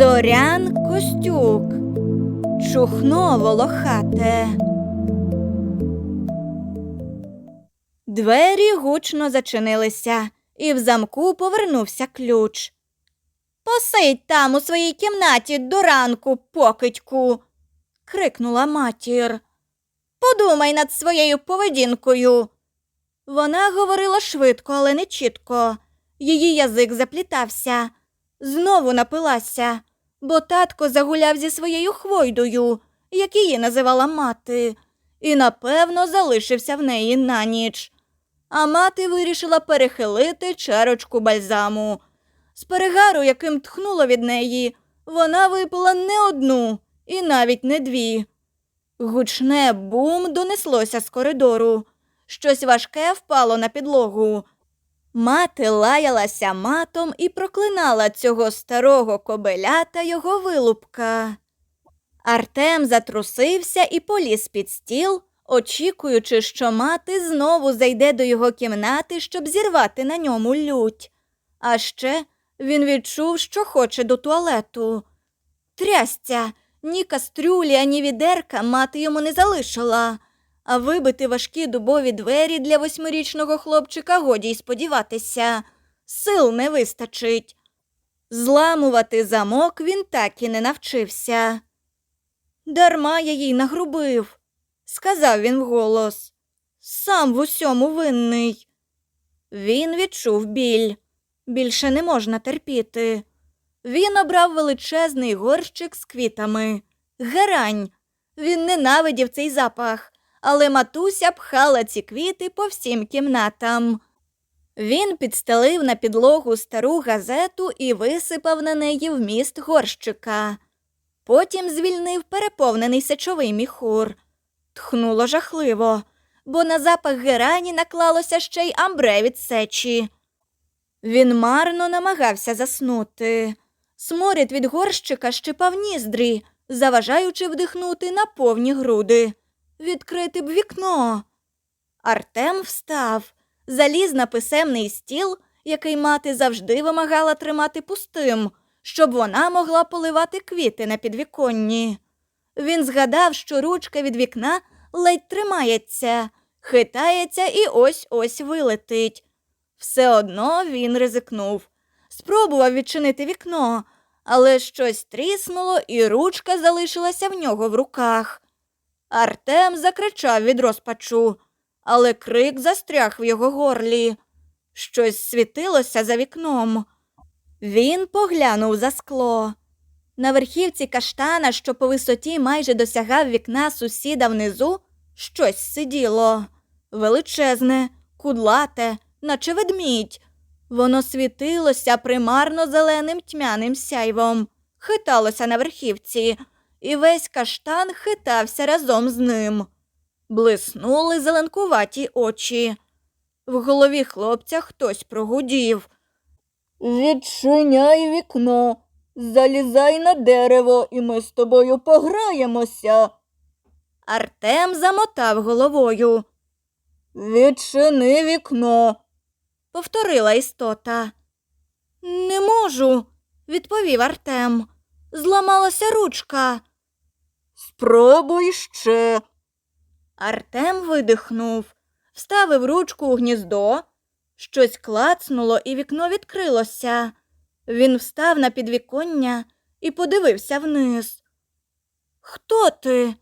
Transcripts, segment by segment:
Зорян Костюк. Чухно волохате. Двері гучно зачинилися, і в замку повернувся ключ. Посидь там у своїй кімнаті до ранку, покидьку, крикнула матір. Подумай над своєю поведінкою. Вона говорила швидко, але не чітко. Її язик заплітався. Знову напилася, бо татко загуляв зі своєю хвойдою, як її називала мати, і, напевно, залишився в неї на ніч. А мати вирішила перехилити чарочку бальзаму. З перегару, яким тхнуло від неї, вона випила не одну і навіть не дві. Гучне бум донеслося з коридору. Щось важке впало на підлогу. Мати лаялася матом і проклинала цього старого кобеля та його вилупка. Артем затрусився і поліз під стіл, очікуючи, що мати знову зайде до його кімнати, щоб зірвати на ньому лють. А ще він відчув, що хоче до туалету. Трясця, ні кастрюлі, ані відерка мати йому не залишила, а вибити важкі дубові двері для восьмирічного хлопчика годі й сподіватися. Сил не вистачить. Зламувати замок він так і не навчився. Дарма я їй нагрубив, сказав він вголос. Сам в усьому винний. Він відчув біль. Більше не можна терпіти. Він обрав величезний горщик з квітами. Герань. Він ненавидів цей запах, але матуся пхала ці квіти по всім кімнатам. Він підстелив на підлогу стару газету і висипав на неї вміст горщика. Потім звільнив переповнений сечовий міхур. Тхнуло жахливо, бо на запах герані наклалося ще й амбре від сечі. Він марно намагався заснути. Сморід від горщика щипав ніздрі, заважаючи вдихнути на повні груди. Відкрити б вікно. Артем встав, заліз на писемний стіл, який мати завжди вимагала тримати пустим, щоб вона могла поливати квіти на підвіконні. Він згадав, що ручка від вікна ледь тримається, хитається і ось ось вилетить. Все одно він ризикнув. Спробував відчинити вікно, але щось тріснуло, і ручка залишилася в нього в руках. Артем закричав від розпачу, але крик застряг в його горлі. Щось світилося за вікном. Він поглянув за скло. На верхівці каштана, що по висоті майже досягав вікна сусіда внизу, щось сиділо величезне, кудлате, наче ведмідь. Воно світилося примарно зеленим тьмяним сяйвом, хиталося на верхівці, і весь каштан хитався разом з ним. Блиснули зеленкуваті очі. В голові хлопця хтось прогудів. Відчиняй вікно, залізай на дерево, і ми з тобою пограємося. Артем замотав головою. Відчини вікно, повторила істота. Не можу, відповів Артем. Зламалася ручка. Спробуй ще. Артем видихнув, вставив ручку у гніздо. Щось клацнуло, і вікно відкрилося. Він встав на підвіконня і подивився вниз. Хто ти?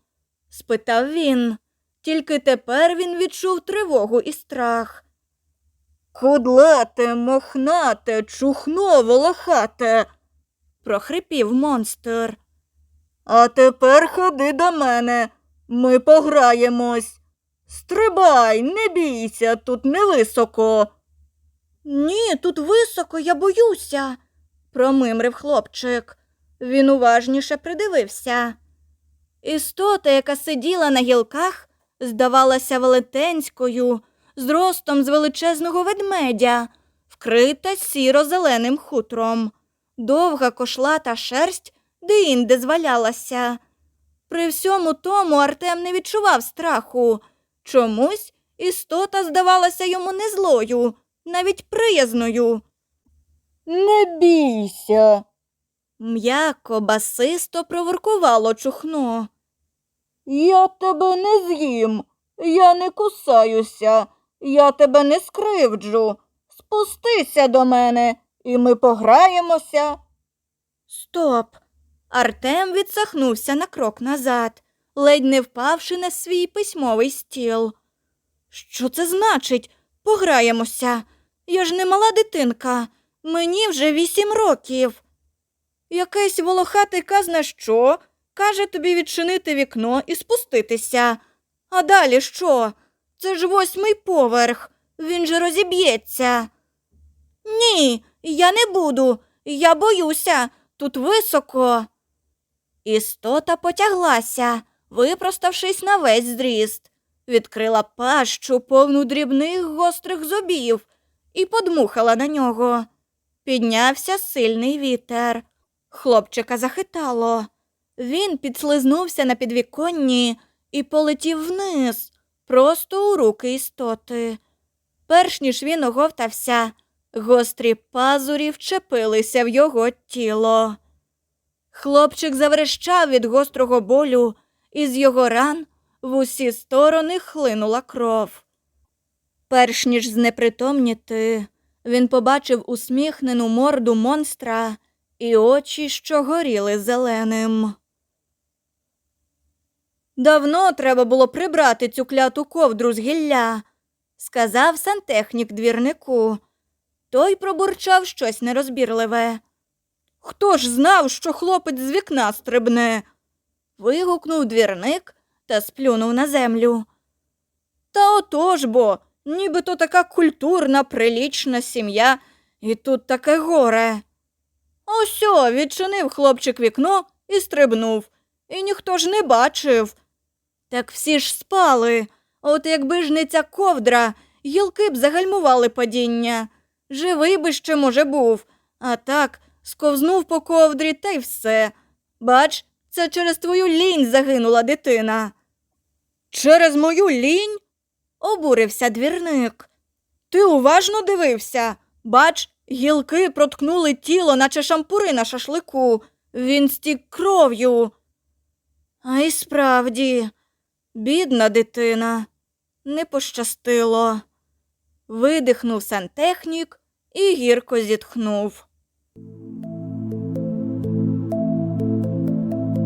спитав він. Тільки тепер він відчув тривогу і страх. Кудлате, мохнате, чухно волохате, прохрипів монстр. А тепер ходи до мене, ми пограємось. Стрибай, не бійся, тут невисоко. Ні, тут високо, я боюся, промимрив хлопчик. Він уважніше придивився. Істота, яка сиділа на гілках, здавалася велетенською, зростом з величезного ведмедя, вкрита сіро-зеленим хутром. Довга кошлата шерсть де-інде звалялася. При всьому тому Артем не відчував страху. Чомусь істота здавалася йому не злою, навіть приязною. Не бійся, М'яко, басисто проворкувало чухно. Я тебе не з'їм, я не кусаюся, я тебе не скривджу. Спустися до мене, і ми пограємося. Стоп. Артем відсахнувся на крок назад, ледь не впавши на свій письмовий стіл. Що це значить? Пограємося. Я ж не мала дитинка, мені вже вісім років. Якесь волохате казна що? Каже тобі відчинити вікно і спуститися. А далі що? Це ж восьмий поверх. Він же розіб'ється. Ні, я не буду. Я боюся. Тут високо. Істота потяглася, випроставшись на весь зріст, відкрила пащу повну дрібних гострих зубів і подмухала на нього. Піднявся сильний вітер. Хлопчика захитало. Він підслизнувся на підвіконні і полетів вниз, просто у руки істоти. Перш ніж він оговтався, гострі пазурі вчепилися в його тіло. Хлопчик заверещав від гострого болю, і з його ран в усі сторони хлинула кров. Перш ніж знепритомніти, він побачив усміхнену морду монстра і очі, що горіли зеленим. Давно треба було прибрати цю кляту ковдру з гілля, сказав сантехнік двірнику. Той пробурчав щось нерозбірливе. Хто ж знав, що хлопець з вікна стрибне? вигукнув двірник та сплюнув на землю. Та отож бо, нібито така культурна, прилічна сім'я, і тут таке горе. Осьо, відчинив хлопчик вікно і стрибнув, і ніхто ж не бачив. Так всі ж спали. От якби ж не ця ковдра, гілки б загальмували падіння. Живий би ще, може, був, а так сковзнув по ковдрі та й все. Бач, це через твою лінь загинула дитина. Через мою лінь? обурився двірник. Ти уважно дивився. Бач, гілки проткнули тіло, наче шампури на шашлику. Він стік кров'ю. А й справді, бідна дитина, не пощастило. Видихнув сантехнік і гірко зітхнув.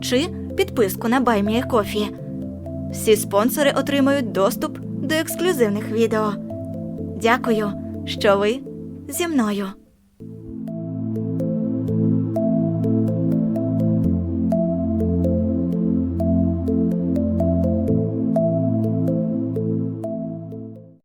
чи підписку на Кофі. Всі спонсори отримають доступ до ексклюзивних відео. Дякую, що ви зі мною.